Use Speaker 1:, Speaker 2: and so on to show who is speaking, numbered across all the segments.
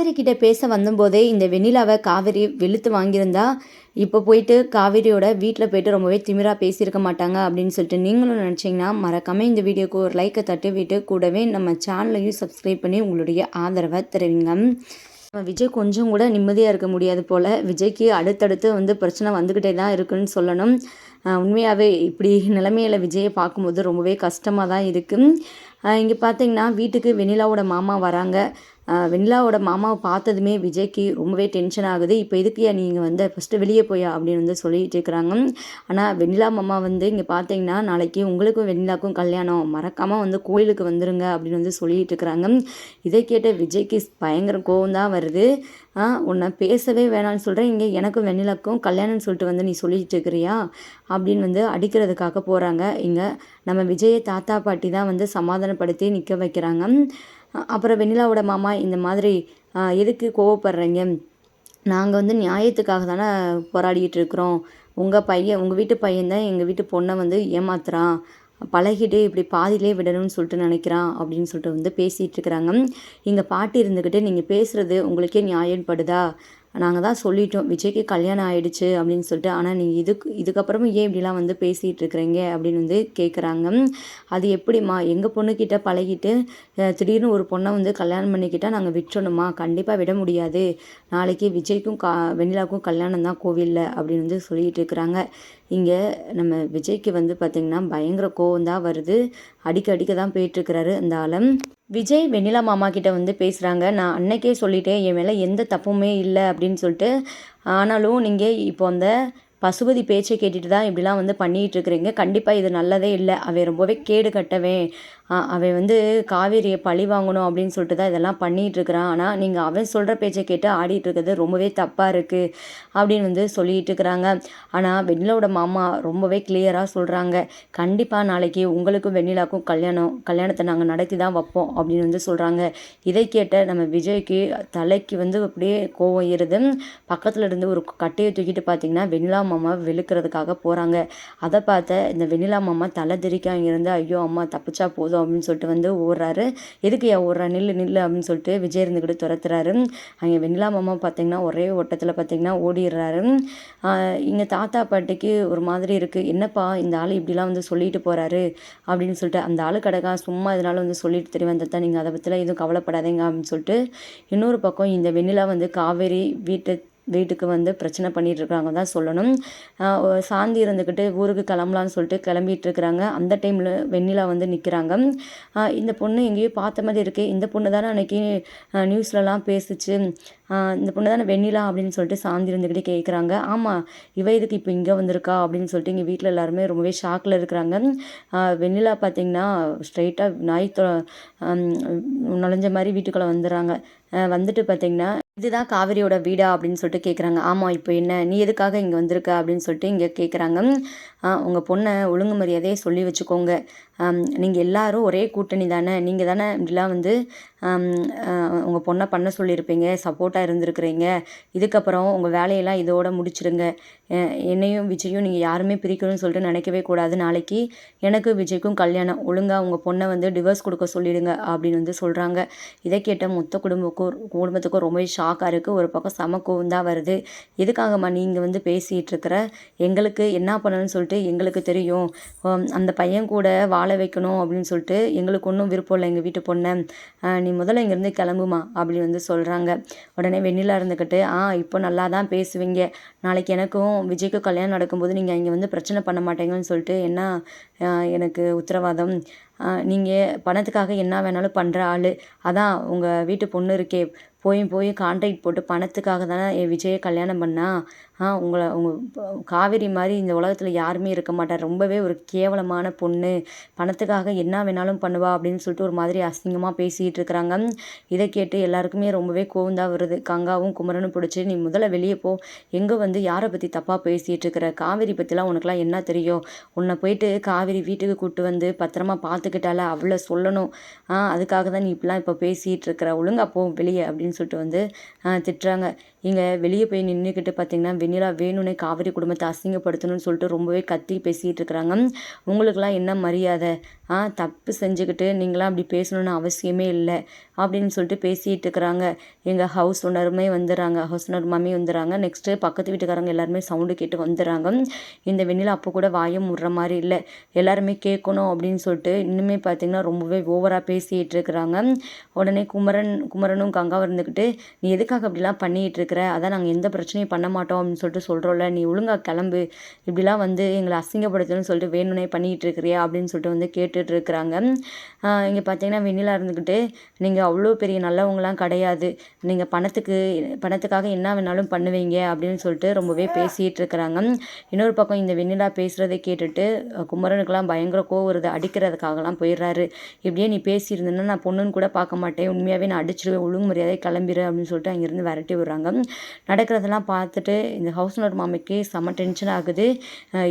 Speaker 1: காவேரி கிட்ட பேச வந்தபோதே இந்த வெண்ணிலாவை காவேரி வெளுத்து வாங்கியிருந்தா இப்போ போயிட்டு காவேரியோட வீட்டில் போயிட்டு ரொம்பவே திமிராக பேசியிருக்க மாட்டாங்க அப்படின்னு சொல்லிட்டு நீங்களும் நினச்சிங்கன்னா மறக்காமல் இந்த வீடியோக்கு ஒரு லைக்கை தட்டி விட்டு கூடவே நம்ம சேனலையும் சப்ஸ்கிரைப் பண்ணி உங்களுடைய ஆதரவை தருவீங்க. நம்ம விஜய் கொஞ்சம் கூட நிம்மதியாக இருக்க முடியாது போல். விஜய்க்கு அடுத்தடுத்து வந்து பிரச்சனை வந்துக்கிட்டே தான் இருக்குன்னு சொல்லணும். உண்மையாகவே இப்படி நிலைமையில் விஜயை பார்க்கும்போது ரொம்பவே கஷ்டமாக தான் இருக்குது இங்கே பார்த்தீங்கன்னா வீட்டுக்கு வெண்ணிலாவோட மாமா வராங்க. வெண்ணிலாவோட மாமாவை பார்த்ததுமே விஜய்க்கு ரொம்பவே டென்ஷன் ஆகுது. இப்போ எதுக்குயா நீங்கள் வந்து? ஃபஸ்ட்டு வெளியே போயா? அப்படின்னு வந்து சொல்லிட்டு இருக்கிறாங்க. ஆனால் வெண்ணிலா மாமா வந்து இங்கே பார்த்தீங்கன்னா நாளைக்கு உங்களுக்கும் வெண்ணிலாக்கும் கல்யாணம். மறக்காமல் வந்து கோயிலுக்கு வந்துருங்க அப்படின்னு வந்து சொல்லிட்டு இருக்கிறாங்க. இதை கேட்ட விஜய்க்கு பயங்கர கோவம் தான் வருது. உன்னை பேசவே வேணாம்னு சொல்கிறேன் இங்கே எனக்கும் வெண்ணிலாக்கும் கல்யாணம்னு சொல்லிட்டு வந்து நீ சொல்லிட்டு இருக்கிறியா? அப்படின்னு வந்து அடிக்கிறதுக்காக போகிறாங்க இங்கே நம்ம விஜயை தாத்தா பாட்டி தான் வந்து சமாதானப்படுத்தி நிற்க வைக்கிறாங்க. அப்புறம் வெண்ணிலாவோட மாமா இந்த மாதிரி எதுக்கு கோவப்படுறீங்க? நாங்கள் வந்து நியாயத்துக்காக தானே போராடிக்கிட்டு இருக்கிறோம். உங்கள் பையன் உங்கள் வீட்டு பையன் தான் எங்கள் வீட்டு பொண்ணை வந்து ஏமாத்துறான் பழகிட்டு இப்படி பாதியிலே விடணும்னு சொல்லிட்டு நினைக்கிறான் அப்படின்னு சொல்லிட்டு வந்து பேசிகிட்டு இருக்கிறாங்க. இங்கே பாட்டி இருந்துக்கிட்டு நீங்கள் பேசுகிறது உங்களுக்கே நியாயப்படுதா? நாங்கள் தான் சொல்லிட்டோம் விஜய்க்கு கல்யாணம் ஆயிடுச்சு அப்படின்னு சொல்லிட்டு. ஆனால் நீங்கள் இதுக்கு இதுக்கப்புறமும் ஏன் இப்படிலாம் வந்து பேசிகிட்டு இருக்கிறீங்க அப்படின்னு வந்து கேட்குறாங்க அது எப்படிம்மா? எங்கள் பொண்ணுக்கிட்ட பழகிட்டு திடீர்னு ஒரு பொண்ணை வந்து கல்யாணம் பண்ணிக்கிட்டால் நாங்கள் விட்டுறணுமா? கண்டிப்பாக விட முடியாது. நாளைக்கு விஜய்க்கும் கா வெண்ணிலாவுக்கும் கல்யாணம் தான் கோவிலில் அப்படின்னு வந்து சொல்லிகிட்டு இருக்கிறாங்க. இங்கே நம்ம விஜய்க்கு வந்து பார்த்திங்கன்னா பயங்கர கோவம் தான் வருது. அடிக்க அடிக்க தான் போயிட்டுருக்கிறாரு அந்த விஜய் வெண்ணிலா மாமா கிட்ட வந்து பேசுகிறாங்க நான் அன்னைக்கே சொல்லிட்டேன் என் மேலே எந்த தப்புமே இல்லை அப்படின்னு சொல்லிட்டு ஆனாலும் நீங்கள் இப்போ அந்த பசுபதி பேச்சை கேட்டுட்டு தான் இப்படிலாம் வந்து பண்ணிகிட்டு இருக்கிறீங்க கண்டிப்பாக இது நல்லதே இல்லை. அவன் ரொம்பவே கேடு கட்டவேன் அவன் வந்து காவேரியை பழி வாங்கணும் அப்படின்னு சொல்லிட்டு தான் இதெல்லாம் பண்ணிகிட்டு இருக்கிறான் ஆனால் நீங்கள் அவன் சொல்கிற பேச்சை கேட்டு ஆடிட்டு இருக்கிறது ரொம்பவே தப்பாக இருக்குது அப்படின்னு வந்து சொல்லிகிட்டு இருக்கிறாங்க ஆனால் வெண்ணிலாவோட மாமா ரொம்பவே கிளியராக சொல்கிறாங்க கண்டிப்பாக நாளைக்கு உங்களுக்கும் வெண்ணிலாக்கும் கல்யாணம் கல்யாணத்தை நாங்கள் நடத்தி தான் வைப்போம் அப்படின்னு வந்து சொல்கிறாங்க இதை கேட்ட நம்ம விஜய்க்கு தலைக்கு வந்து அப்படியே கோவம் ஏறுது. பக்கத்தில் இருந்து ஒரு கட்டையை தூக்கிட்டு பார்த்தீங்கன்னா வெண்ணிலா மாமா வெளுக்கிறதுக்காக போகிறாங்க அதை பார்த்த இந்த வெண்ணிலா மாமா தலை திரிக்க இருந்து ஐயோ அம்மா தப்பிச்சா போதும் அப்படின்னு சொல்லிட்டு வந்து ஓடுறாரு. எதுக்கு ஏன் ஓடுறா? நில்லு நில்லு அப்படின்னு சொல்லிட்டு விஜய் இருந்துக்கிட்டு துரத்துறாரு. அங்கே வெண்ணிலா மாமா பார்த்தீங்கன்னா ஒரே ஓட்டத்தில் பார்த்தீங்கன்னா ஓடிடுறாரு. இங்கே தாத்தா பாட்டிக்கு ஒரு மாதிரி இருக்குது என்னப்பா இந்த ஆள் இப்படிலாம் வந்து சொல்லிட்டு போகிறாரு அப்படின்னு சொல்லிட்டு அந்த ஆள் கிடக்கா சும்மா இதனால் வந்து சொல்லிட்டு தெரிய வந்ததான் நீங்கள் அதை பற்றிலாம் எதுவும் கவலைப்படாதீங்க அப்படின்னு சொல்லிட்டு இன்னொரு பக்கம் இந்த வெண்ணிலா வந்து காவேரி வீட்டை வீட்டுக்கு வந்து பிரச்சனை பண்ணிகிட்டு இருக்காங்க தான் சொல்லணும். சாந்தி இருந்துக்கிட்டு ஊருக்கு கிளம்பலான்னு சொல்லிட்டு கிளம்பிட்டு இருக்கிறாங்க அந்த டைமில் வெண்ணிலா வந்து நிற்கிறாங்க இந்த பொண்ணு எங்கேயோ பார்த்த மாதிரி இருக்குது இந்த பொண்ணு தானே அன்றைக்கி நியூஸ்லலாம் பேசிச்சு. இந்த பொண்ணு தானே வெண்ணிலா அப்படின்னு சொல்லிட்டு சாந்தி இருந்துக்கிட்டே கேட்குறாங்க ஆமாம் இவ இதுக்கு இப்போ இங்கே வந்திருக்கா அப்படின்னு சொல்லிட்டு இங்கே வீட்டில் எல்லாருமே ரொம்பவே ஷாக்கில் இருக்கிறாங்க. வெண்ணிலா பார்த்திங்கன்னா ஸ்ட்ரைட்டாக நாய் நுழைஞ்ச மாதிரி வீட்டுக்குள்ளே வந்துடுறாங்க வந்துட்டு பார்த்திங்கன்னா இதுதான் காவிரியோட வீடா அப்படின்னு சொல்லிட்டு கேட்குறாங்க ஆமாம் இப்போ என்ன? நீ எதுக்காக இங்கே வந்திருக்க? அப்படின்னு சொல்லிட்டு இங்கே கேட்குறாங்க உங்கள் பொண்ணை ஒழுங்கு மரியாதையை சொல்லி வச்சுக்கோங்க. நீங்கள் எல்லாரும் ஒரே கூட்டணி தானே? நீங்கள் தானே இப்படிலாம் வந்து உங்கள் பொண்ணை பண்ண சொல்லியிருப்பீங்க சப்போர்ட்டாக இருந்திருக்கிறீங்க. இதுக்கப்புறம் உங்கள் வேலையெல்லாம் இதோட முடிச்சிடுங்க என்னையும் விஜயும் நீங்கள் யாருமே பிரிக்கணும்னு சொல்லிட்டு நினைக்கவே கூடாது. நாளைக்கு எனக்கு விஜய்க்கும் கல்யாணம். ஒழுங்காக உங்கள் பொண்ணை வந்து டிவோர்ஸ் கொடுக்க சொல்லிடுங்க அப்படின்னு வந்து சொல்கிறாங்க இதை கேட்ட மொத்த குடும்பக்கும் குடும்பத்துக்கும் ரொம்பவே ஷாக்காக இருக்குது ஒரு பக்கம் சமக்கவும் தான் வருது. எதுக்காகம்மா நீங்கள் வந்து பேசிகிட்டு இருக்கிற? எங்களுக்கு என்ன பண்ணணும்னு சொல்லிட்டு எங்களுக்கு தெரியும். அந்த பையன் கூட வாழ வைக்கணும் அப்படின்னு சொல்லிட்டு எங்களுக்கு ஒன்றும் விருப்பம் இல்லை எங்கள் வீட்டு பொண்ணை. நீ முதல்ல இங்கேருந்து கிளம்புமா அப்படின்னு வந்து சொல்கிறாங்க உடனே வெண்ணிலா இருந்துக்கிட்டு ஆ இப்போ நல்லா தான் பேசுவீங்க. நாளைக்கு எனக்கும் விஜய்க்கும் கல்யாணம் நடக்கும்போது நீங்கள் இங்கே வந்து பிரச்சனை பண்ண மாட்டேங்கன்னு சொல்லிட்டு என்ன எனக்கு உத்தரவாதம்? நீங்கள் பணத்துக்காக என்ன வேணாலும் பண்ணுற ஆள். அதான் உங்கள் வீட்டு பொண்ணு இருக்கே. போய் போய் கான்ட்ராக்ட் போட்டு பணத்துக்காக தானே என் விஜயை கல்யாணம் பண்ணா. உங்களை உங்கள் காவேரி மாதிரி இந்த உலகத்தில் யாருமே இருக்க மாட்டார். ரொம்பவே ஒரு கேவலமான பொண்ணு. பணத்துக்காக என்ன வேணாலும் பண்ணுவா அப்படின்னு சொல்லிட்டு ஒரு மாதிரி அசிங்கமாக பேசிகிட்டு இருக்கிறாங்க. இதை கேட்டு எல்லாருக்குமே ரொம்பவே கோவந்தான் வருது. கங்காவும் குமரனும் பிடிச்சி நீ முதல்ல வெளியே போ. எங்கே வந்து யாரை பற்றி தப்பாக பேசிகிட்டு இருக்கிற? காவேரி பற்றிலாம் உனக்குலாம் என்ன தெரியும்? உன்னை போயிட்டு காவேரி வீட்டுக்கு கூப்பிட்டு வந்து பத்திரமா பார்த்துக்கிட்டால அவ்வளோ சொல்லணும். அதுக்காக தான் நீ இப்படிலாம் இப்போ பேசிகிட்டு இருக்கிற. ஒழுங்கா போ வெளியே அப்படின்னு சொல்லிட்டு வந்து திட்டுறாங்க. இங்கே வெளியே போய் நின்றுக்கிட்டு பார்த்தீங்கன்னா வெண்ணிலா வேணும்னே காவிரி குடும்பத்தை அசிங்கப்படுத்தணும்னு சொல்லிட்டு ரொம்பவே கத்தி பேசிகிட்டு இருக்கிறாங்க. உங்களுக்கெல்லாம் என்ன மரியாதை? ஆ தப்பு செஞ்சுக்கிட்டு நீங்களாம் அப்படி பேசணும்னு அவசியமே இல்லை அப்படின்னு சொல்லிட்டு பேசிகிட்டு இருக்கிறாங்க. எங்கள் ஹவுஸ் ஓனருமே வந்துடுறாங்க. ஹவுஸ் ஓனர் மாமி வந்துடுறாங்க. நெக்ஸ்ட்டு பக்கத்து வீட்டுக்காரங்க எல்லாருமே சவுண்டு கேட்டு வந்துடுறாங்க. இந்த வெண்ணிலா அப்போ கூட வாயம் முடுற மாதிரி இல்லை. எல்லாருமே கேட்கணும் அப்படின்னு சொல்லிட்டு இன்னுமே பார்த்திங்கன்னா ரொம்பவே ஓவராக பேசிகிட்டு இருக்கிறாங்க. உடனே குமரன் குமரனும் கங்காவும் இருந்துக்கிட்டு நீ எதுக்காக அப்படிலாம் பண்ணிகிட்டு இருக்கிற? அதான் நாங்கள் எந்த பிரச்சனையும் பண்ண மாட்டோம் அப்படின்னு சொல்லிட்டு சொல்கிறோம்ல நீ ஒழுங்காக கிளம்பு. இப்படிலாம் வந்து எங்களை அசிங்கப்படுத்தணும்னு சொல்லிட்டு வேணும்னே பண்ணிகிட்டு இருக்கிறியா? அப்படின்னு சொல்லிட்டு வந்து கேட்டு கேட்டுட்டு இருக்கிறாங்க இங்கே பார்த்தீங்கன்னா வெண்ணிலா இருந்துக்கிட்டு நீங்கள் அவ்வளோ பெரிய நல்லவங்களாம் கிடையாது. நீங்கள் பணத்துக்கு பணத்துக்காக என்ன வேணாலும் பண்ணுவீங்க? அப்படின்னு சொல்லிட்டு ரொம்பவே பேசிகிட்டு இருக்கிறாங்க இன்னொரு பக்கம் இந்த வெண்ணிலா பேசுகிறதை கேட்டுட்டு குமரனுக்கெல்லாம் பயங்கர கோவம் வருது. அடிக்கிறதுக்காகலாம் போயிடுறாரு. இப்படியே நீ பேசியிருந்தேன்னா நான் பொண்ணுன்னு கூட பார்க்க மாட்டேன். உண்மையாகவே நான் அடிச்சிருவேன். ஒழுங்கு மரியாதை கிளம்பிடு அப்படின்னு சொல்லிட்டு அங்கேருந்து விரட்டி விடுறாங்க. நடக்கிறதெல்லாம் பார்த்துட்டு இந்த ஹவுஸ் ஓனர் மாமிக்கு செம்ம டென்ஷன் ஆகுது.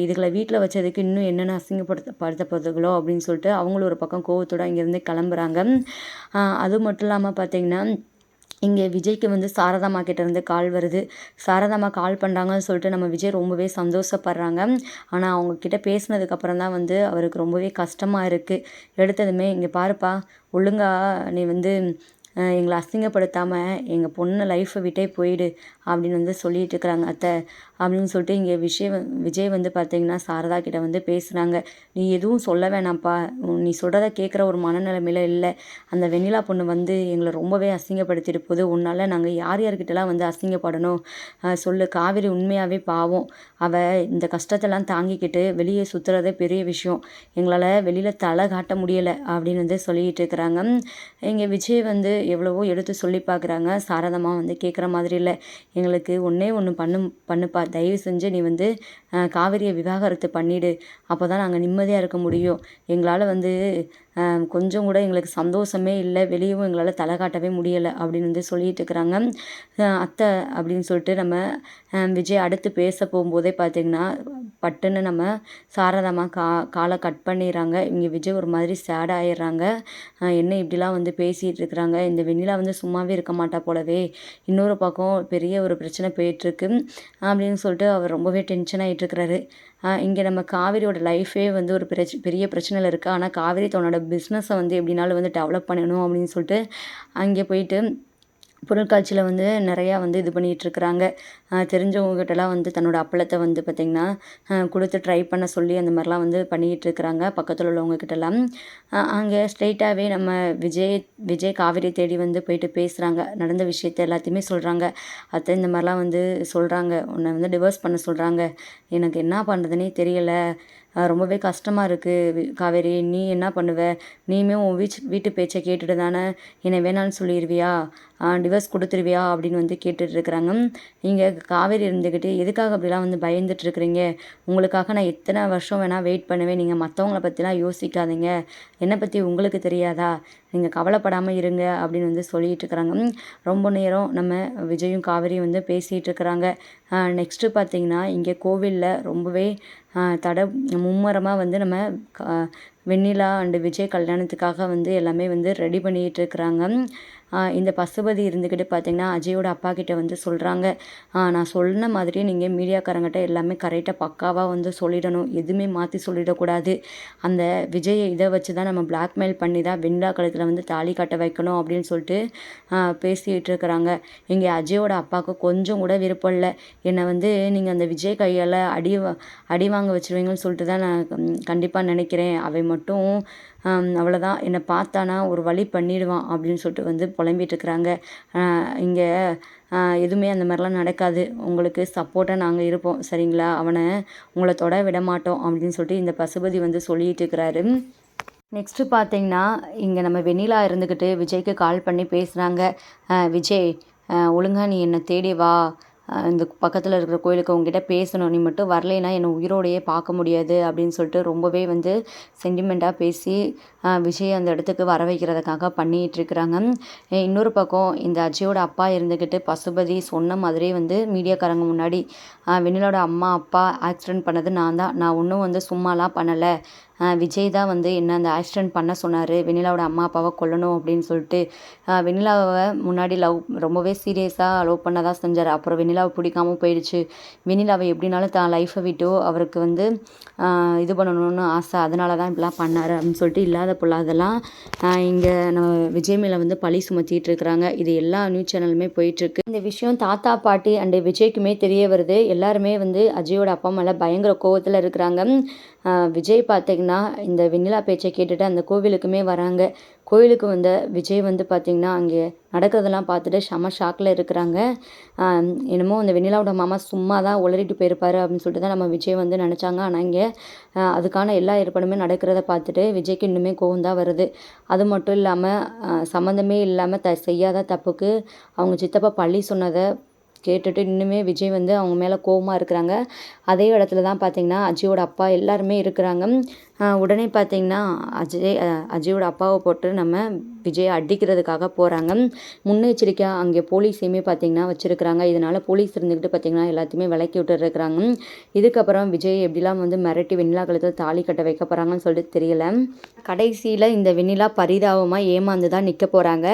Speaker 1: இதுகளை வீட்டில் வச்சதுக்கு இன்னும் என்னென்ன அசிங்கப்படுத்த படுத்தப்படுதுகளோ அப்படின்னு சொல்லிட்டு அவங்களும் ஒரு பக்கம் கோவத்தோடு அங்கேருந்து கிளம்புறாங்க. அது மட்டும் இல்லாமல் பார்த்தீங்கன்னா இங்கே விஜய்க்கு வந்து சாரதாமா கிட்டேருந்து கால் வருது. சாரதாமா கால் பண்ணுறாங்கன்னு சொல்லிட்டு நம்ம விஜய் ரொம்பவே சந்தோஷப்படுறாங்க. ஆனால் அவங்கக்கிட்ட பேசினதுக்கப்புறம் தான் வந்து அவருக்கு ரொம்பவே கஷ்டமாக இருக்குது எடுத்ததுமே இங்கே பாருப்பா ஒழுங்காக நீ வந்து எங்களை அசிங்கப்படுத்தாமல் எங்கள் பொண்ணு லைஃப்பை விட்டே போயிடு அப்படின்னு வந்து சொல்லிட்டு இருக்கிறாங்க அத்தை. அப்படின்னு சொல்லிட்டு இங்கே விஷயம் விஜய் வந்து பார்த்தீங்கன்னா சாரதா கிட்ட வந்து பேசுகிறாங்க நீ எதுவும் சொல்ல வேணாம்ப்பா. நீ சொல்கிறத கேட்குற ஒரு மனநிலைமையில இல்லை. அந்த வெண்ணிலா பொண்ணு வந்து எங்களை ரொம்பவே அசிங்கப்படுத்திட்டு போகுது. உன்னால் நாங்கள் யார் யார்கிட்டலாம் வந்து அசிங்கப்படணும்? சொல்லு. காவிரி உண்மையாகவே பாவம். அவள் இந்த கஷ்டத்தெல்லாம் தாங்கிக்கிட்டு வெளியே சுற்றுறதே பெரிய விஷயம். எங்களால் வெளியில் தலை காட்ட முடியலை அப்படின்னு வந்து சொல்லிகிட்டு இருக்கிறாங்க. இங்கே விஜய் வந்து எவ்வளவோ எடுத்து சொல்லி பார்க்குறாங்க. சாரதமாக வந்து கேட்குற மாதிரி இல்லை. எங்களுக்கு ஒன்றே ஒன்று பண்ணு பண்ணுப்பா. தயவு செஞ்சு நீ வந்து காவிரியை விவாகரத்து பண்ணிவிடு அப்போ தான் நாங்கள் நிம்மதியாக இருக்க முடியும். எங்களால் வந்து கொஞ்சம் கூட எங்களுக்கு சந்தோஷமே இல்லை. வெளியவும் எங்களால் தலை காட்டவே முடியலை அப்படின்னு வந்து சொல்லிட்டு இருக்கிறாங்க. அத்தை அப்படின்னு சொல்லிட்டு நம்ம விஜய் அடுத்து பேச போகும்போதே பார்த்திங்கன்னா பட்டுன்னு நம்ம சாரதாமா கா காலை கட் பண்ணிடுறாங்க. இங்கே விஜய் ஒரு மாதிரி சேட் ஆயிடுறாங்க. என்ன இப்படிலாம் வந்து பேசிகிட்டு இருக்கிறாங்க? இந்த வெண்ணிலா வந்து சும்மாவே இருக்க மாட்டா போலவே. இன்னொரு பக்கம் பெரிய ஒரு பிரச்சனை போயிட்டுருக்கு அப்படின்னு சொல்லிட்டு அவர் ரொம்பவே டென்ஷன் ஆகிட்டுருக்கிறாரு இங்கே நம்ம காவேரியோட லைஃபே வந்து ஒரு பிரச் பெரிய பிரச்சனையில் இருக்குது ஆனால் காவேரி தன்னோட பிஸ்னஸை வந்து எப்படினாலும் வந்து டெவலப் பண்ணணும் அப்படின்னு சொல்லிட்டு அங்கே போயிட்டு பொருட்காட்சியில் வந்து நிறையா வந்து இது பண்ணிகிட்ருக்குறாங்க தெரிஞ்சவங்ககிட்டலாம் வந்து தன்னோட அப்பளத்தை வந்து பார்த்திங்கன்னா கொடுத்து ட்ரை பண்ண சொல்லி அந்த மாதிரிலாம் வந்து பண்ணிகிட்ருக்குறாங்க பக்கத்தில் உள்ளவங்கக்கிட்டலாம் அங்கே ஸ்ட்ரெயிட்டாகவே நம்ம விஜய் விஜய் காவிரி தேடி வந்து போயிட்டு பேசுகிறாங்க நடந்த விஷயத்த எல்லாத்தையுமே சொல்கிறாங்க அத்தை இந்த மாதிரிலாம் வந்து சொல்கிறாங்க உன்னை வந்து டிவோர்ஸ் பண்ண சொல்கிறாங்க எனக்கு என்ன பண்ணுறதுனே தெரியலை. ரொம்பவே கஷ்டமாக இருக்குது காவேரி நீ என்ன பண்ணுவ? நீயுமே உன் வீச் வீட்டு பேச்சை கேட்டுட்டு தானே என்னை வேணான்னு சொல்லிடுவியா டிவர்ஸ் கொடுத்துருவியா? அப்படின்னு வந்து கேட்டுட்ருக்குறாங்க இங்கே காவேரி இருந்துக்கிட்டு எதுக்காக அப்படிலாம் வந்து பயந்துட்டுருக்குறீங்க உங்களுக்காக நான் எத்தனை வருஷம் வேணால் வெயிட் பண்ணுவேன். நீங்கள் மற்றவங்கள பற்றிலாம் யோசிக்காதீங்க. என்னை பற்றி உங்களுக்கு தெரியாதா? நீங்கள் கவலைப்படாமல் இருங்க அப்படின்னு வந்து சொல்லிகிட்டு இருக்கிறாங்க. ரொம்ப நேரம் நம்ம விஜயும் காவேரியும் வந்து பேசிகிட்டு இருக்கிறாங்க. நெக்ஸ்ட்டு பார்த்திங்கன்னா இங்கே கோவிலில் ரொம்பவே தட மும்மரமாக வந்து நம்ம வெண்ணிலா அண்டு விஜய் கல்யாணத்துக்காக வந்து எல்லாமே வந்து ரெடி பண்ணிகிட்டு இருக்கிறாங்க. இந்த பசுபதி இருந்துக்கிட்டு பார்த்தீங்கன்னா அஜயோட அப்பா கிட்ட வந்து சொல்கிறாங்க நான் சொன்ன மாதிரியே நீங்கள் மீடியாக்காரங்கிட்ட எல்லாமே கரெக்டாக பக்காவாக வந்து சொல்லிடணும். எதுவுமே மாற்றி சொல்லிடக்கூடாது. அந்த விஜயை இதை வச்சு தான் நம்ம பிளாக்மெயில் பண்ணி தான் விண்டா கழுத்தில் வந்து தாலி கட்ட வைக்கணும் அப்படின்னு சொல்லிட்டு பேசிகிட்டு இருக்கிறாங்க. இங்கே அஜயோட அப்பாவுக்கு கொஞ்சம் கூட விருப்பம் இல்லை. என்னை வந்து நீங்கள் அந்த விஜய் கையால் அடி அடி வாங்க வச்சுருவீங்கன்னு சொல்லிட்டு தான் நான் கண்டிப்பாக நினைக்கிறேன். அவை மட்டும் அவ்வளோதான் என்னை பார்த்தானா ஒரு வழி பண்ணிடுவான் அப்படின்னு சொல்லிட்டு வந்து புலம்பிகிட்ருக்குறாங்க இங்கே எதுவுமே அந்த மாதிரிலாம் நடக்காது. உங்களுக்கு சப்போர்ட்டாக நாங்கள் இருப்போம் சரிங்களா? அவனை உங்களை தொட விட மாட்டோம் அப்படின்னு சொல்லிட்டு இந்த பசுபதி வந்து சொல்லிகிட்டு இருக்கிறாரு. நெக்ஸ்ட்டு பார்த்தீங்கன்னா இங்கே நம்ம வெண்ணிலா இருந்துக்கிட்டு விஜய்க்கு கால் பண்ணி பேசுகிறாங்க விஜய் ஒழுங்காக நீ என்னை தேடி வா. இந்த பக்கத்தில் இருக்கிற கோயிலுக்கு உங்ககிட்ட பேசணும். நீ மட்டும் வரலைன்னா என்னை உயிரோடையே பார்க்க முடியாது அப்படின்னு சொல்லிட்டு ரொம்பவே வந்து சென்டிமெண்ட்டாக பேசி விஜய் அந்த இடத்துக்கு வர வைக்கிறதுக்காக பண்ணிகிட்ருக்குறாங்க இன்னொரு பக்கம் இந்த அஜயோட அப்பா இருந்துக்கிட்டு பசுபதி சொன்ன மாதிரி வந்து மீடியாக்காரங்க முன்னாடி வெண்ணிலோட அம்மா அப்பா ஆக்சிடெண்ட் பண்ணது நான் தான். நான் ஒன்றும் வந்து சும்மாலாம் பண்ணலை. விஜய் தான் வந்து என்ன அந்த ஆக்சிடென்ட் பண்ண சொன்னார் வெண்ணிலாவோட அம்மா அப்பாவை கொல்லணும் அப்படின்னு சொல்லிட்டு வெண்ணிலாவை முன்னாடி லவ் ரொம்பவே சீரியஸாக லவ் பண்ண தான் செஞ்சார். அப்புறம் வெண்ணிலாவை பிடிக்காம போயிடுச்சு. வெண்ணிலாவை எப்படினாலும் தான் லைஃப்பை விட்டோ அவருக்கு வந்து இது பண்ணணும்னு ஆசை. அதனால தான் இப்படிலாம் பண்ணார் அப்படின்னு சொல்லிட்டு இல்லாத பொல்லாதெல்லாம் இங்கே நம்ம விஜய் மேலே வந்து பழி சுமத்திட்டு இருக்கிறாங்க. இது எல்லா நியூஸ் சேனலுமே போயிட்டுருக்கு இந்த விஷயம் தாத்தா பாட்டி அண்டு விஜய்க்குமே தெரிய வருது. எல்லாருமே வந்து அஜயோட அப்பா அம்மால பயங்கர கோவத்தில் இருக்கிறாங்க. விஜய் பார்த்தீங்கன்னா இந்த வெண்ணிலா பேச்சை கேட்டுட்டு அந்த கோவிலுக்குமே வராங்க. கோயிலுக்கு வந்த விஜய் வந்து பார்த்திங்கன்னா அங்கே நடக்கிறதெல்லாம் பார்த்துட்டு செம ஷாக்கில் இருக்கிறாங்க. என்னமோ அந்த வெண்ணிலாவோட மாமா சும்மா தான் உளறிட்டு போயிருப்பார் அப்படின்னு சொல்லிட்டு தான் நம்ம விஜய் வந்து நினச்சாங்க. ஆனால் இங்கே அதுக்கான எல்லா ஏற்பாடுமே நடக்கிறத பார்த்துட்டு விஜய்க்கு இன்னுமே கோவம் தான் வருது. அது மட்டும் இல்லாமல் சம்மந்தமே இல்லாமல் த செய்யாத தப்புக்கு அவங்க சித்தப்பா பள்ளி சொன்னதை கேட்டுட்டு இன்னுமே விஜய் வந்து அவங்க மேலே கோவமாக இருக்கிறாங்க. அதே இடத்துல தான் பார்த்தீங்கன்னா அஜயோட அப்பா எல்லாருமே இருக்கிறாங்க. உடனே பார்த்தீங்கன்னா அஜய் அஜயோட அப்பாவை போட்டு நம்ம விஜயை அடிக்கிறதுக்காக போகிறாங்க முன்னெச்சரிக்கையாக அங்கே போலீஸையுமே பார்த்தீங்கன்னா வச்சுருக்கிறாங்க. இதனால் போலீஸ் இருந்துக்கிட்டு பார்த்தீங்கன்னா எல்லாத்தையுமே விலக்கி விட்டுருக்குறாங்க இதுக்கப்புறம் விஜய் எப்படிலாம் வந்து மிரட்டி வெண்ணிலா கழுத்தில் தாலி கட்ட வைக்க போகிறாங்கன்னு சொல்லிட்டு தெரியல. கடைசியில் இந்த வெண்ணிலா பரிதாபமாக ஏமாந்து தான் நிற்க போகிறாங்க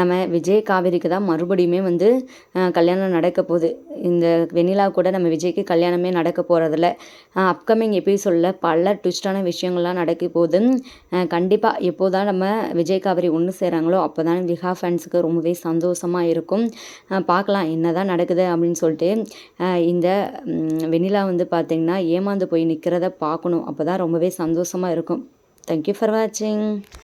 Speaker 1: நம்ம விஜய் காவேரிக்கு தான் மறுபடியுமே வந்து கல்யாணம் நடக்க போகுது. இந்த வெண்ணிலா கூட நம்ம விஜய்க்கு கல்யாணமே நடக்க போகிறதில்ல அப்கமிங் எபிசோடில் பல ட்விஸ்டான விஷயங்கள்லாம் நடக்க போகுது. கண்டிப்பாக எப்போ தான் நம்ம விஜய் காவிரி ஒன்று சேராங்களோ அப்போ தான் விஹா ஃபேன்ஸுக்கு ரொம்பவே சந்தோஷமாக இருக்கும். பார்க்கலாம் என்ன தான் நடக்குது அப்படின்னு சொல்லிட்டு. இந்த வெண்ணிலா வந்து பார்த்திங்கன்னா ஏமாந்து போய் நிற்கிறத பார்க்கணும். அப்போ தான் ரொம்பவே சந்தோஷமாக இருக்கும். தேங்க்யூ ஃபார் வாட்சிங்